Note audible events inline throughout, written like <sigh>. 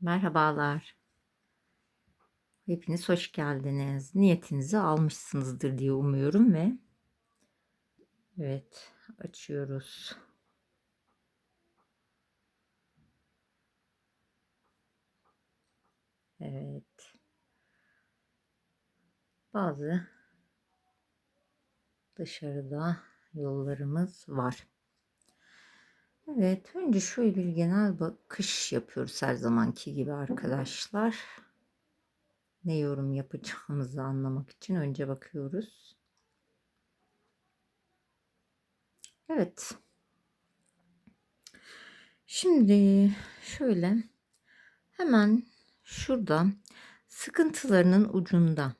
Merhabalar. Hepiniz hoş geldiniz. Niyetinizi almışsınızdır diye umuyorum ve evet açıyoruz. Evet. Bazı dışarıda yollarımız var. Evet, önce şöyle bir genel bakış yapıyoruz her zamanki gibi arkadaşlar. Ne yorum yapacağımızı anlamak için önce bakıyoruz. Evet. Şimdi şöyle hemen şurada sıkıntılarının ucunda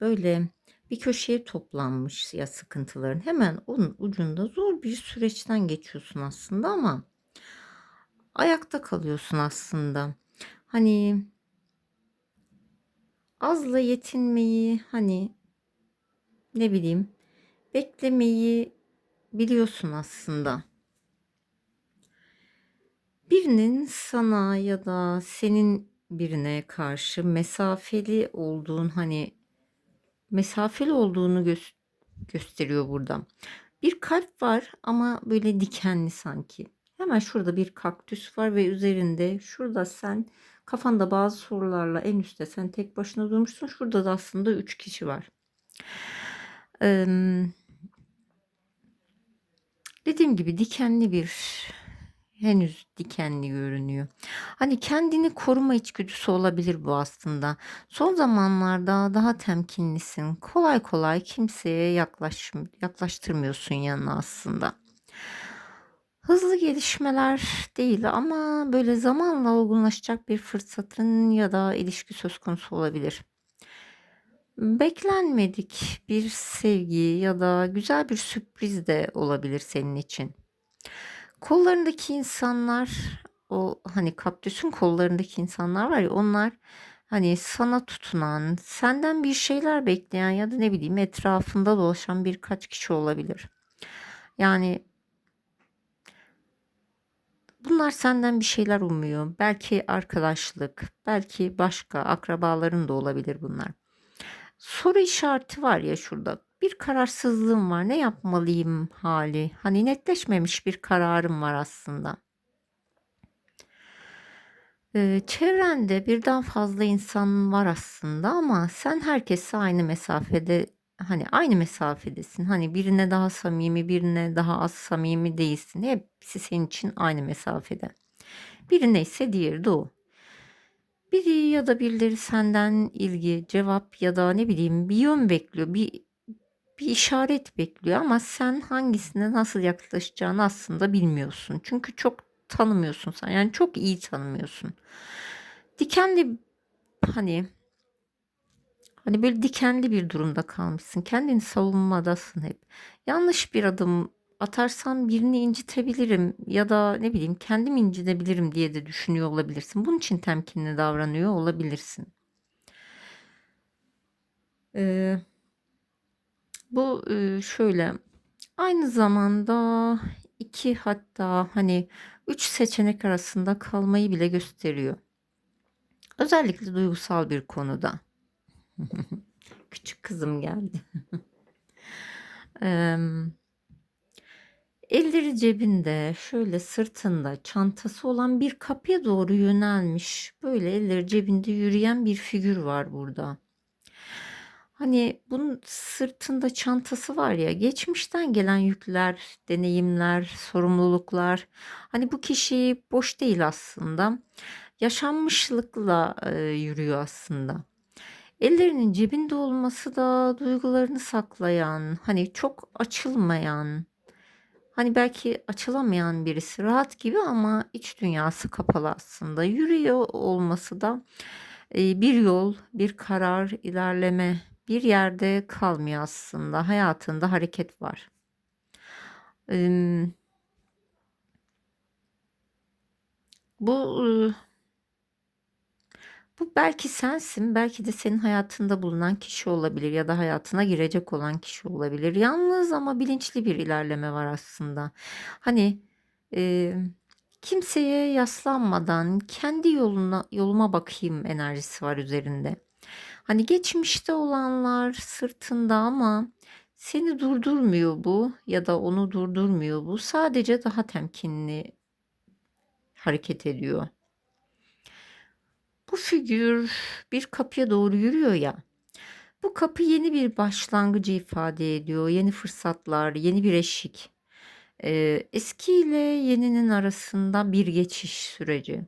böyle bir köşeye toplanmış ya sıkıntıların hemen onun ucunda zor bir süreçten geçiyorsun aslında ama ayakta kalıyorsun aslında. Hani azla yetinmeyi hani ne bileyim beklemeyi biliyorsun aslında. Birinin sana ya da senin birine karşı mesafeli olduğun hani mesafeli olduğunu gö gösteriyor burada. Bir kalp var ama böyle dikenli sanki. Hemen şurada bir kaktüs var ve üzerinde şurada sen kafanda bazı sorularla en üstte sen tek başına durmuşsun. Şurada da aslında üç kişi var. Ee, dediğim gibi dikenli bir henüz dikenli görünüyor. Hani kendini koruma içgüdüsü olabilir bu aslında. Son zamanlarda daha temkinlisin. Kolay kolay kimseye yaklaş, yaklaştırmıyorsun yanına aslında. Hızlı gelişmeler değil ama böyle zamanla olgunlaşacak bir fırsatın ya da ilişki söz konusu olabilir. Beklenmedik bir sevgi ya da güzel bir sürpriz de olabilir senin için. Kollarındaki insanlar o hani kaktüsün kollarındaki insanlar var ya onlar hani sana tutunan, senden bir şeyler bekleyen ya da ne bileyim etrafında dolaşan birkaç kişi olabilir. Yani bunlar senden bir şeyler umuyor. Belki arkadaşlık, belki başka akrabaların da olabilir bunlar. Soru işareti var ya şurada bir kararsızlığım var. Ne yapmalıyım hali. Hani netleşmemiş bir kararım var aslında. Ee, çevrende birden fazla insan var aslında ama sen herkese aynı mesafede hani aynı mesafedesin. Hani birine daha samimi, birine daha az samimi değilsin. Hepsi senin için aynı mesafede. Biri neyse diğeri de o. Biri ya da birileri senden ilgi, cevap ya da ne bileyim bir yön bekliyor. Bir bir işaret bekliyor ama sen hangisine nasıl yaklaşacağını aslında bilmiyorsun. Çünkü çok tanımıyorsun sen. Yani çok iyi tanımıyorsun. Dikenli hani hani böyle dikenli bir durumda kalmışsın. Kendini savunmadasın hep. Yanlış bir adım atarsam birini incitebilirim ya da ne bileyim kendim incitebilirim diye de düşünüyor olabilirsin. Bunun için temkinli davranıyor olabilirsin. Ee, bu şöyle aynı zamanda iki hatta hani üç seçenek arasında kalmayı bile gösteriyor. Özellikle duygusal bir konuda. <laughs> Küçük kızım geldi. <laughs> elleri cebinde, şöyle sırtında çantası olan bir kapıya doğru yönelmiş. Böyle elleri cebinde yürüyen bir figür var burada. Hani bunun sırtında çantası var ya, geçmişten gelen yükler, deneyimler, sorumluluklar. Hani bu kişi boş değil aslında. Yaşanmışlıkla e, yürüyor aslında. Ellerinin cebinde olması da duygularını saklayan, hani çok açılmayan, hani belki açılamayan birisi rahat gibi ama iç dünyası kapalı aslında. Yürüyor olması da e, bir yol, bir karar, ilerleme bir yerde kalmıyor aslında. Hayatında hareket var. bu bu belki sensin, belki de senin hayatında bulunan kişi olabilir ya da hayatına girecek olan kişi olabilir. Yalnız ama bilinçli bir ilerleme var aslında. Hani Kimseye yaslanmadan kendi yoluna yoluma bakayım enerjisi var üzerinde. Hani geçmişte olanlar sırtında ama seni durdurmuyor bu ya da onu durdurmuyor bu. Sadece daha temkinli hareket ediyor. Bu figür bir kapıya doğru yürüyor ya. Bu kapı yeni bir başlangıcı ifade ediyor. Yeni fırsatlar, yeni bir eşik. Ee, eski ile yeninin arasında bir geçiş süreci.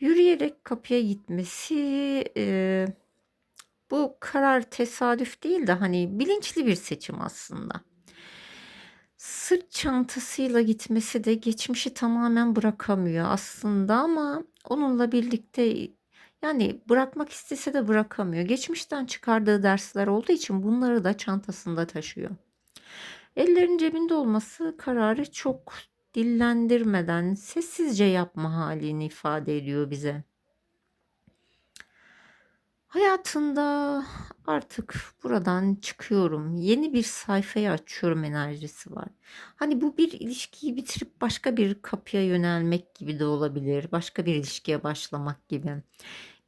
Yürüyerek kapıya gitmesi e, bu karar tesadüf değil de hani bilinçli bir seçim aslında. Sırt çantasıyla gitmesi de geçmişi tamamen bırakamıyor aslında ama onunla birlikte yani bırakmak istese de bırakamıyor. Geçmişten çıkardığı dersler olduğu için bunları da çantasında taşıyor. Ellerin cebinde olması kararı çok dillendirmeden sessizce yapma halini ifade ediyor bize. Hayatında artık buradan çıkıyorum. Yeni bir sayfayı açıyorum enerjisi var. Hani bu bir ilişkiyi bitirip başka bir kapıya yönelmek gibi de olabilir. Başka bir ilişkiye başlamak gibi.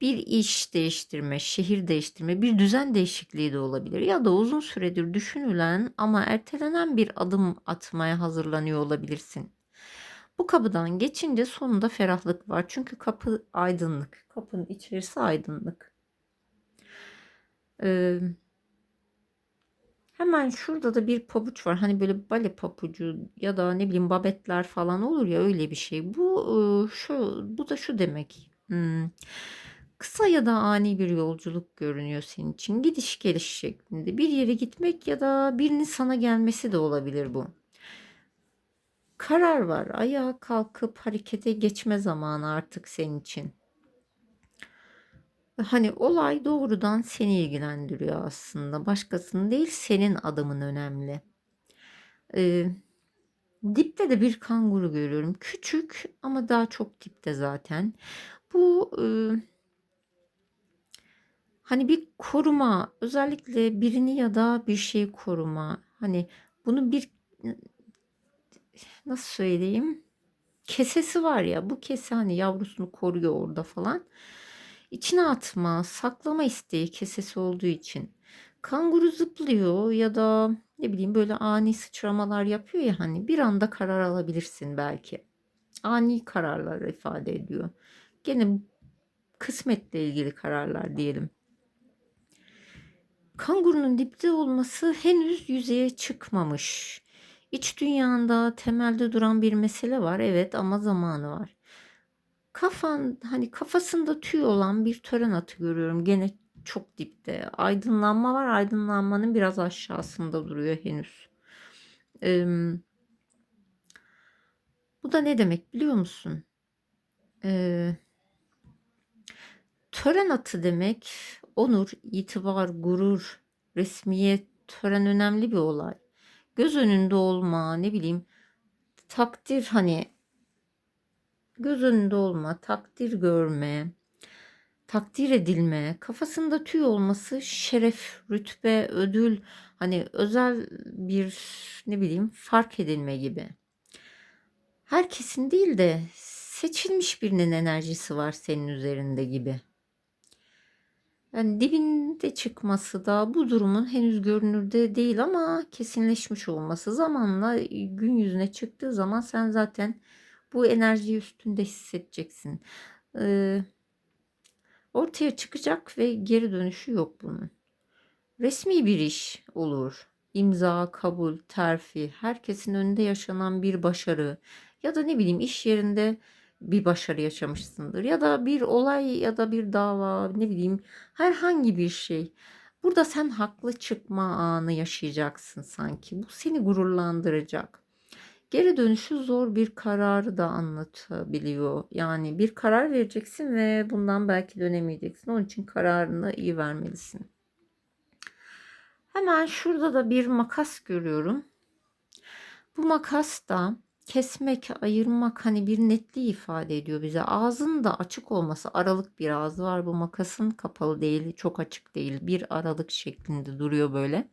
Bir iş değiştirme, şehir değiştirme, bir düzen değişikliği de olabilir. Ya da uzun süredir düşünülen ama ertelenen bir adım atmaya hazırlanıyor olabilirsin. Bu kapıdan geçince sonunda ferahlık var. Çünkü kapı aydınlık. Kapının içerisi aydınlık. Ee, hemen şurada da bir pabuç var. Hani böyle bale papucu ya da ne bileyim babetler falan olur ya öyle bir şey. Bu şu bu da şu demek. Hmm. Kısa ya da ani bir yolculuk görünüyor senin için. Gidiş geliş şeklinde. Bir yere gitmek ya da birinin sana gelmesi de olabilir bu. Karar var. Ayağa kalkıp harekete geçme zamanı artık senin için. Hani olay doğrudan seni ilgilendiriyor aslında. Başkasının değil senin adımın önemli. Ee, dipte de bir kanguru görüyorum. Küçük ama daha çok dipte zaten. Bu e, hani bir koruma özellikle birini ya da bir şeyi koruma. Hani bunu bir nasıl söyleyeyim? Kesesi var ya bu kese hani yavrusunu koruyor orada falan. İçine atma, saklama isteği kesesi olduğu için. Kanguru zıplıyor ya da ne bileyim böyle ani sıçramalar yapıyor ya hani bir anda karar alabilirsin belki. Ani kararlar ifade ediyor. Gene kısmetle ilgili kararlar diyelim. Kangurunun dipte olması henüz yüzeye çıkmamış. İç dünyanda temelde duran bir mesele var evet ama zamanı var. Kafan hani kafasında tüy olan bir tören atı görüyorum. Gene çok dipte. Aydınlanma var. Aydınlanmanın biraz aşağısında duruyor henüz. Ee, bu da ne demek biliyor musun? Ee, tören atı demek onur, itibar, gurur, resmiyet, tören önemli bir olay. Göz önünde olma, ne bileyim takdir hani göz önünde olma, takdir görme, takdir edilme, kafasında tüy olması şeref, rütbe, ödül, hani özel bir ne bileyim fark edilme gibi. Herkesin değil de seçilmiş birinin enerjisi var senin üzerinde gibi. Yani dibinde çıkması da bu durumun henüz görünürde değil ama kesinleşmiş olması zamanla gün yüzüne çıktığı zaman sen zaten bu enerjiyi üstünde hissedeceksin. Ee, ortaya çıkacak ve geri dönüşü yok bunun. Resmi bir iş olur. İmza, kabul, terfi, herkesin önünde yaşanan bir başarı ya da ne bileyim iş yerinde bir başarı yaşamışsındır ya da bir olay ya da bir dava ne bileyim herhangi bir şey. Burada sen haklı çıkma anı yaşayacaksın sanki. Bu seni gururlandıracak. Geri dönüşü zor bir kararı da anlatabiliyor. Yani bir karar vereceksin ve bundan belki dönemeyeceksin. Onun için kararını iyi vermelisin. Hemen şurada da bir makas görüyorum. Bu makas da kesmek, ayırmak hani bir netliği ifade ediyor bize. Ağzın da açık olması, aralık bir ağzı var. Bu makasın kapalı değil, çok açık değil. Bir aralık şeklinde duruyor böyle.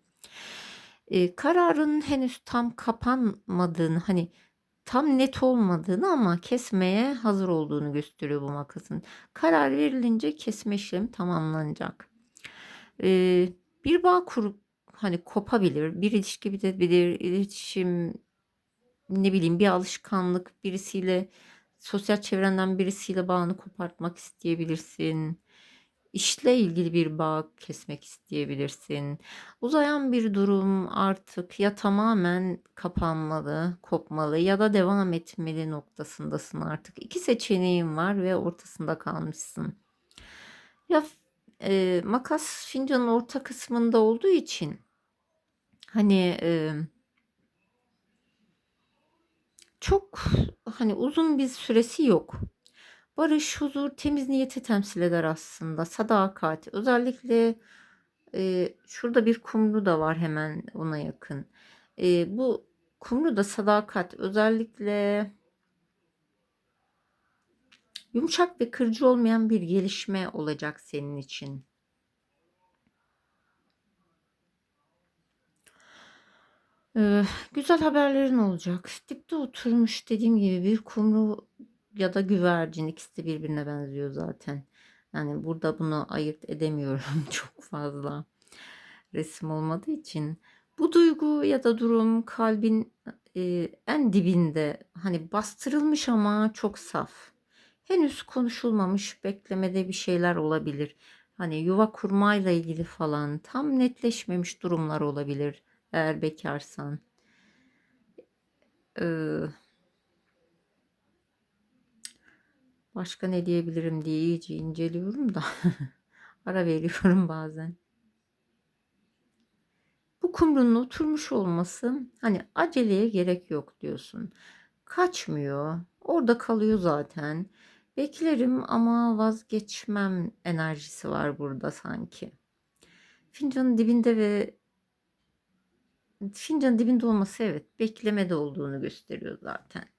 Ee, kararın henüz tam kapanmadığını hani tam net olmadığını ama kesmeye hazır olduğunu gösteriyor bu makasın. Karar verilince kesme işlemi tamamlanacak. Ee, bir bağ kurup hani kopabilir, bir ilişki bitebilir, iletişim ne bileyim bir alışkanlık birisiyle sosyal çevrenden birisiyle bağını kopartmak isteyebilirsin. İşle ilgili bir bağ kesmek isteyebilirsin. Uzayan bir durum artık ya tamamen kapanmalı, kopmalı ya da devam etmeli noktasındasın artık. İki seçeneğin var ve ortasında kalmışsın. Ya e, makas fincanın orta kısmında olduğu için hani e, çok hani uzun bir süresi yok. Barış, huzur, temiz niyeti temsil eder aslında. Sadakat. Özellikle e, şurada bir kumru da var hemen ona yakın. E, bu kumru da sadakat. Özellikle yumuşak ve kırıcı olmayan bir gelişme olacak senin için. Ee, güzel haberlerin olacak. Dipte oturmuş dediğim gibi bir kumru ya da güvercin ikisi de birbirine benziyor zaten. Yani burada bunu ayırt edemiyorum <laughs> çok fazla resim olmadığı için. Bu duygu ya da durum kalbin e, en dibinde hani bastırılmış ama çok saf. Henüz konuşulmamış beklemede bir şeyler olabilir. Hani yuva kurmayla ilgili falan tam netleşmemiş durumlar olabilir eğer bekarsan. Ee, başka ne diyebilirim diye iyice inceliyorum da <laughs> ara veriyorum bazen. Bu kumrunun oturmuş olması hani aceleye gerek yok diyorsun. Kaçmıyor. Orada kalıyor zaten. Beklerim ama vazgeçmem enerjisi var burada sanki. Fincanın dibinde ve fincanın dibinde olması evet beklemede olduğunu gösteriyor zaten.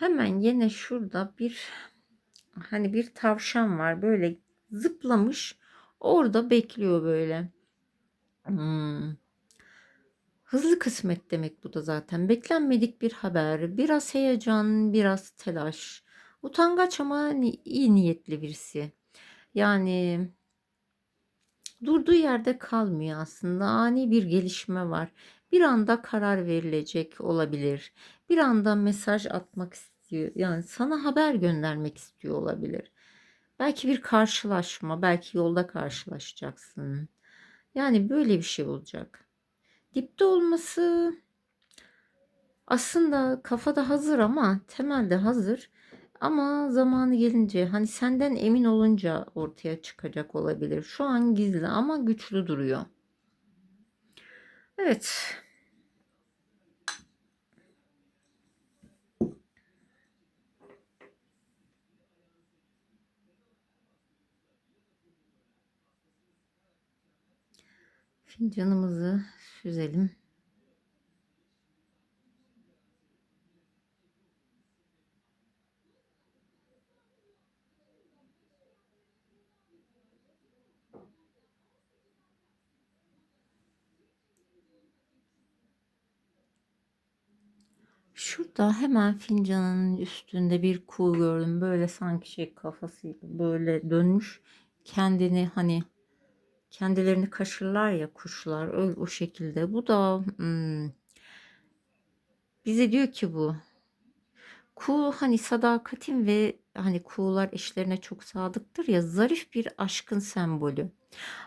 Hemen yine şurada bir hani bir tavşan var böyle zıplamış orada bekliyor böyle. Hmm. Hızlı kısmet demek bu da zaten. Beklenmedik bir haber, biraz heyecan, biraz telaş. Utangaç ama iyi niyetli birisi. Yani durduğu yerde kalmıyor aslında. Ani bir gelişme var. Bir anda karar verilecek olabilir. Bir anda mesaj atmak istiyor. Yani sana haber göndermek istiyor olabilir. Belki bir karşılaşma, belki yolda karşılaşacaksın. Yani böyle bir şey olacak. Dipte olması aslında kafada hazır ama temelde hazır. Ama zamanı gelince hani senden emin olunca ortaya çıkacak olabilir. Şu an gizli ama güçlü duruyor. Evet. Fincanımızı süzelim. Şurada hemen fincanın üstünde bir kuğu gördüm. Böyle sanki şey kafasıyla böyle dönmüş. Kendini hani kendilerini kaşırlar ya kuşlar öyle o şekilde. Bu da hmm, bize diyor ki bu kuğu hani sadakatin ve hani kuğular eşlerine çok sadıktır ya zarif bir aşkın sembolü.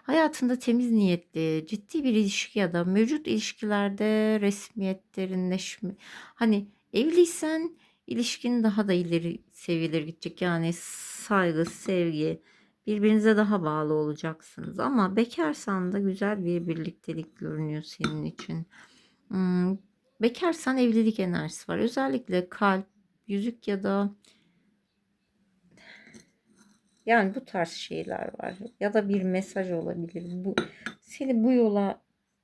Hayatında temiz niyetli, ciddi bir ilişki ya da mevcut ilişkilerde resmiyet, derinleşme. Hani evliysen ilişkin daha da ileri seviyeler gidecek. Yani saygı, sevgi, birbirinize daha bağlı olacaksınız. Ama bekarsan da güzel bir birliktelik görünüyor senin için. Hmm, bekarsan evlilik enerjisi var. Özellikle kalp, yüzük ya da yani bu tarz şeyler var. Ya da bir mesaj olabilir. Bu seni bu yola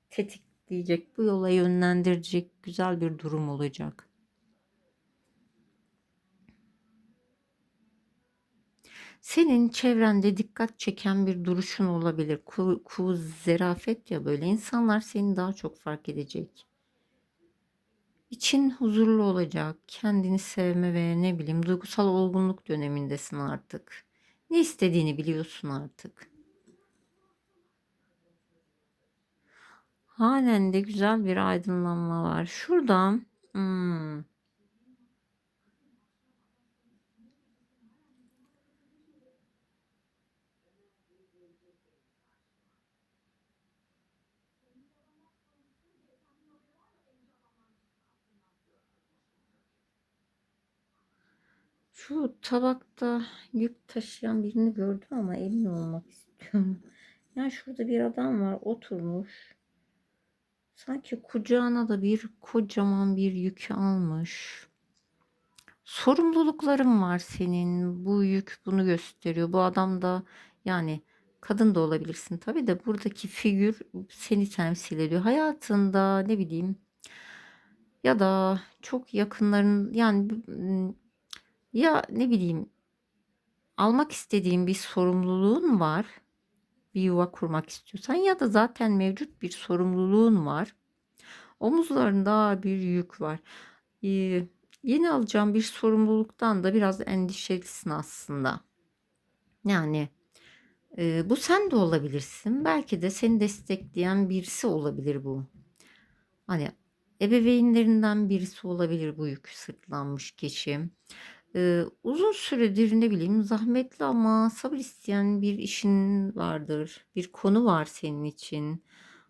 tetikleyecek, bu yola yönlendirecek güzel bir durum olacak. Senin çevrende dikkat çeken bir duruşun olabilir. Ku, ku zerafet ya böyle. insanlar seni daha çok fark edecek. İçin huzurlu olacak, kendini sevme ve ne bileyim duygusal olgunluk dönemindesin artık. Ne istediğini biliyorsun artık. Halen de güzel bir aydınlanma var. Şurada hmm, Şu tabakta yük taşıyan birini gördüm ama emin olmak istiyorum. Yani şurada bir adam var oturmuş. Sanki kucağına da bir kocaman bir yük almış. Sorumlulukların var senin. Bu yük bunu gösteriyor. Bu adam da yani kadın da olabilirsin tabii de buradaki figür seni temsil ediyor. Hayatında ne bileyim ya da çok yakınların yani ya ne bileyim almak istediğin bir sorumluluğun var. Bir yuva kurmak istiyorsan ya da zaten mevcut bir sorumluluğun var. Omuzlarında bir yük var. Ee, yeni alacağım bir sorumluluktan da biraz endişelisin aslında. Yani e, bu sen de olabilirsin. Belki de seni destekleyen birisi olabilir bu. Hani ebeveynlerinden birisi olabilir bu yükü sırtlanmış kişi. Ee, uzun süredir ne bileyim zahmetli ama sabır isteyen bir işin vardır. Bir konu var senin için.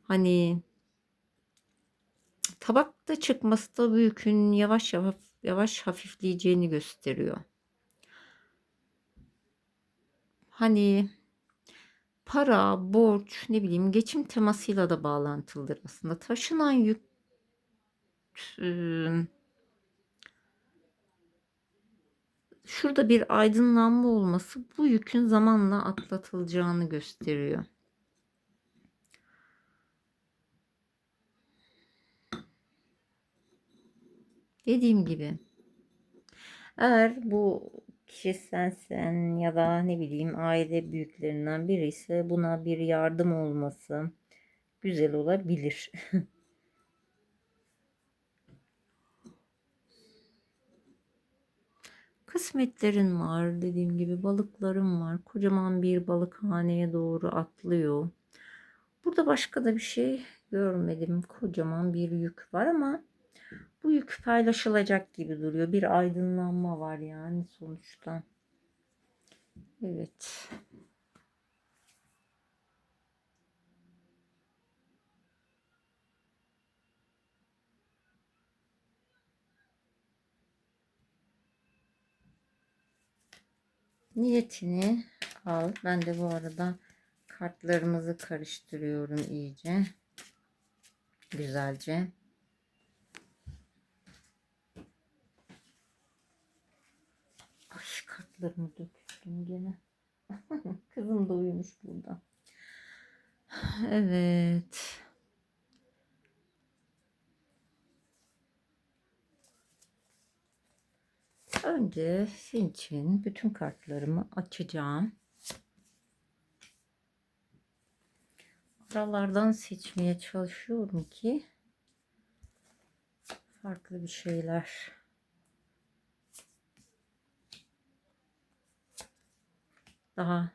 Hani tabakta çıkması da bu yükün yavaş yavaş yavaş hafifleyeceğini gösteriyor. Hani para, borç, ne bileyim geçim temasıyla da bağlantılıdır aslında. Taşınan yük ıı, şurada bir aydınlanma olması bu yükün zamanla atlatılacağını gösteriyor. Dediğim gibi eğer bu kişi sensen ya da ne bileyim aile büyüklerinden biri ise buna bir yardım olması güzel olabilir. <laughs> Kısmetlerin var dediğim gibi balıkların var. Kocaman bir balıkhaneye doğru atlıyor. Burada başka da bir şey görmedim. Kocaman bir yük var ama bu yük paylaşılacak gibi duruyor. Bir aydınlanma var yani sonuçta. Evet. Niyetini al. Ben de bu arada kartlarımızı karıştırıyorum iyice. Güzelce. Ay kartlarımı döktüm gene. <laughs> Kızım da uyumuş burada. Evet. Önce senin için bütün kartlarımı açacağım. Aralardan seçmeye çalışıyorum ki farklı bir şeyler daha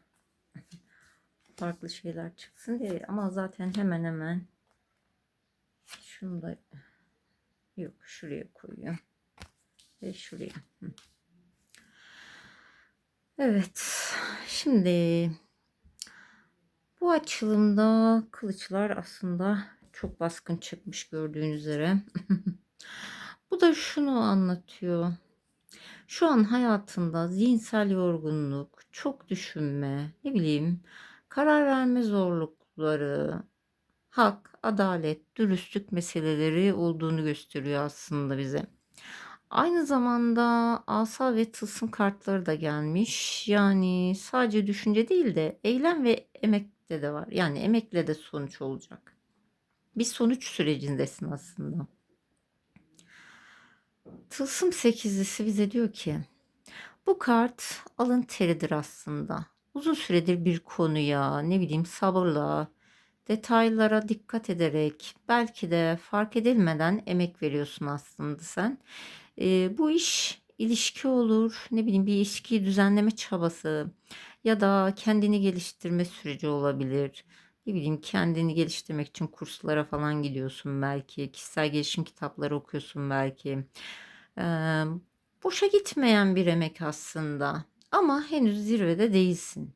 <laughs> farklı şeyler çıksın diye ama zaten hemen hemen şunu da yok şuraya koyuyorum ve şuraya. Evet. Şimdi bu açılımda kılıçlar aslında çok baskın çıkmış gördüğün üzere. <laughs> bu da şunu anlatıyor. Şu an hayatında zihinsel yorgunluk, çok düşünme, ne bileyim, karar verme zorlukları, hak, adalet, dürüstlük meseleleri olduğunu gösteriyor aslında bize. Aynı zamanda asa ve tılsım kartları da gelmiş. Yani sadece düşünce değil de eylem ve emekte de var. Yani emekle de sonuç olacak. Bir sonuç sürecindesin aslında. Tılsım sekizlisi bize diyor ki bu kart alın teridir aslında. Uzun süredir bir konuya ne bileyim sabırla Detaylara dikkat ederek belki de fark edilmeden emek veriyorsun aslında sen. Eee, bu iş ilişki olur, ne bileyim bir ilişkiyi düzenleme çabası ya da kendini geliştirme süreci olabilir. Ne bileyim kendini geliştirmek için kurslara falan gidiyorsun belki. Kişisel gelişim kitapları okuyorsun belki. Eee, boşa gitmeyen bir emek aslında. Ama henüz zirvede değilsin.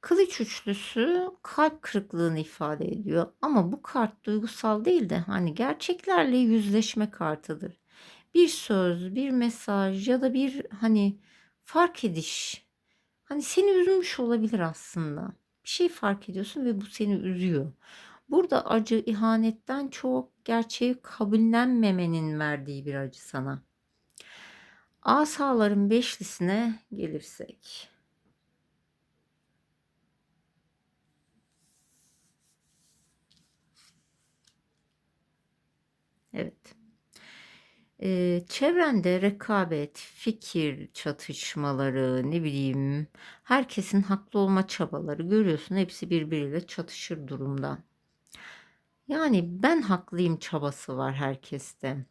Kılıç üçlüsü kalp kırıklığını ifade ediyor. Ama bu kart duygusal değil de hani gerçeklerle yüzleşme kartıdır. Bir söz, bir mesaj ya da bir hani fark ediş. Hani seni üzmüş olabilir aslında. Bir şey fark ediyorsun ve bu seni üzüyor. Burada acı ihanetten çok gerçeği kabullenmemenin verdiği bir acı sana. Asaların beşlisine gelirsek. Evet. Ee, çevrende rekabet, fikir çatışmaları, ne bileyim, herkesin haklı olma çabaları görüyorsun. Hepsi birbiriyle çatışır durumda. Yani ben haklıyım çabası var herkeste.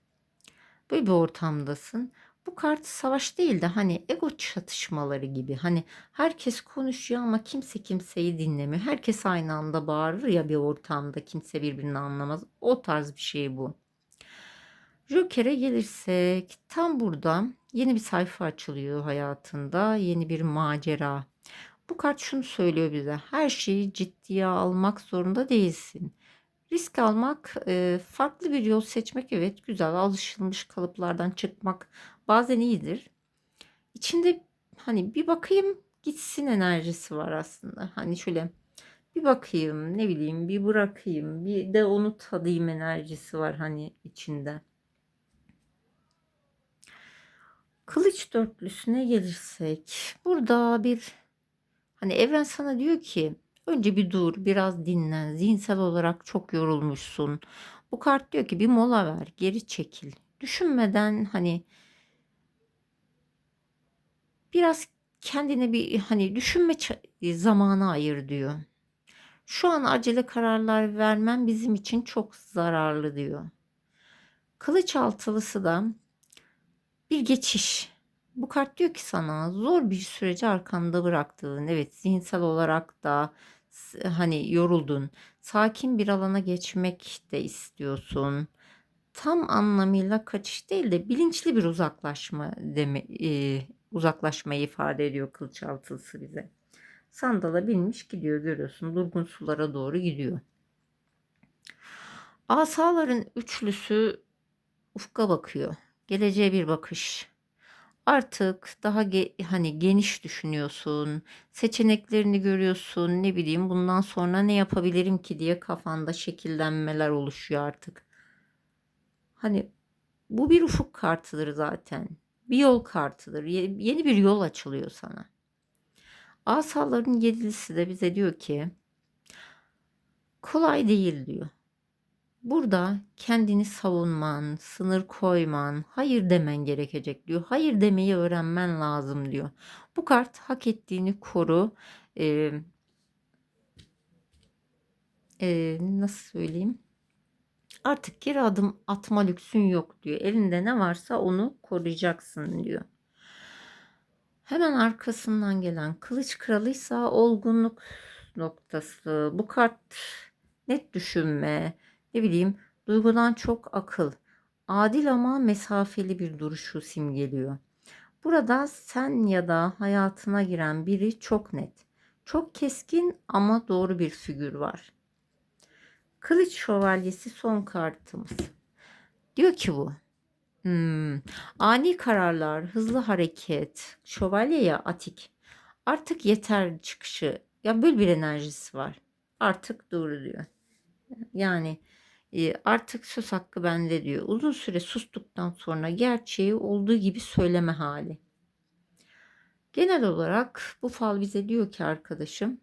Böyle bir ortamdasın. Bu kart savaş değil de hani ego çatışmaları gibi. Hani herkes konuşuyor ama kimse kimseyi dinlemiyor. Herkes aynı anda bağırır ya bir ortamda kimse birbirini anlamaz. O tarz bir şey bu. Joker'e gelirsek tam burada yeni bir sayfa açılıyor hayatında. Yeni bir macera. Bu kart şunu söylüyor bize. Her şeyi ciddiye almak zorunda değilsin. Risk almak, e, farklı bir yol seçmek evet güzel. Alışılmış kalıplardan çıkmak bazen iyidir. İçinde hani bir bakayım gitsin enerjisi var aslında. Hani şöyle bir bakayım ne bileyim bir bırakayım bir de onu tadayım enerjisi var hani içinde. Kılıç dörtlüsüne gelirsek burada bir hani evren sana diyor ki önce bir dur biraz dinlen zihinsel olarak çok yorulmuşsun. Bu kart diyor ki bir mola ver geri çekil. Düşünmeden hani biraz kendine bir hani düşünme zamanı ayır diyor. Şu an acele kararlar vermen bizim için çok zararlı diyor. Kılıç altılısı da bir geçiş. Bu kart diyor ki sana zor bir süreci arkanda bıraktığın, evet zihinsel olarak da hani yoruldun. Sakin bir alana geçmek de istiyorsun. Tam anlamıyla kaçış değil de bilinçli bir uzaklaşma deme, e, uzaklaşmayı ifade ediyor kılıç altılısı bize. Sandala binmiş gidiyor görüyorsun. Durgun sulara doğru gidiyor. Asaların üçlüsü ufka bakıyor. Geleceğe bir bakış. Artık daha ge hani geniş düşünüyorsun. Seçeneklerini görüyorsun. Ne bileyim bundan sonra ne yapabilirim ki diye kafanda şekillenmeler oluşuyor artık. Hani bu bir ufuk kartıdır zaten. Bir yol kartıdır. Yeni bir yol açılıyor sana. Asaların yedilisi de bize diyor ki kolay değil diyor. Burada kendini savunman, sınır koyman, hayır demen gerekecek diyor. Hayır demeyi öğrenmen lazım diyor. Bu kart hak ettiğini koru. Ee, e, nasıl söyleyeyim? Artık geri adım atma lüksün yok diyor. Elinde ne varsa onu koruyacaksın diyor. Hemen arkasından gelen kılıç kralıysa olgunluk noktası. Bu kart net düşünme, ne bileyim duygudan çok akıl, adil ama mesafeli bir duruşu simgeliyor. Burada sen ya da hayatına giren biri çok net, çok keskin ama doğru bir figür var. Kılıç şövalyesi son kartımız. Diyor ki bu. Hmm, ani kararlar, hızlı hareket, şövalye ya atik. Artık yeter çıkışı. Ya böyle bir enerjisi var. Artık doğru diyor. Yani artık söz hakkı bende diyor. Uzun süre sustuktan sonra gerçeği olduğu gibi söyleme hali. Genel olarak bu fal bize diyor ki arkadaşım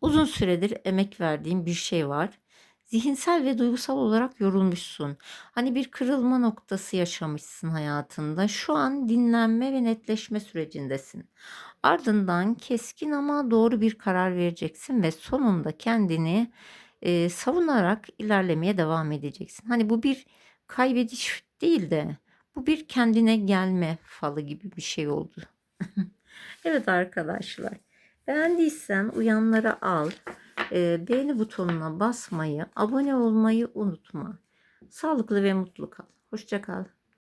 uzun süredir emek verdiğim bir şey var. zihinsel ve duygusal olarak yorulmuşsun. Hani bir kırılma noktası yaşamışsın hayatında. Şu an dinlenme ve netleşme sürecindesin. Ardından keskin ama doğru bir karar vereceksin ve sonunda kendini e, savunarak ilerlemeye devam edeceksin. Hani bu bir kaybediş değil de bu bir kendine gelme falı gibi bir şey oldu. <laughs> evet arkadaşlar. Beğendiysen uyanları al. e, beğeni butonuna basmayı, abone olmayı unutma. Sağlıklı ve mutlu kal. Hoşça.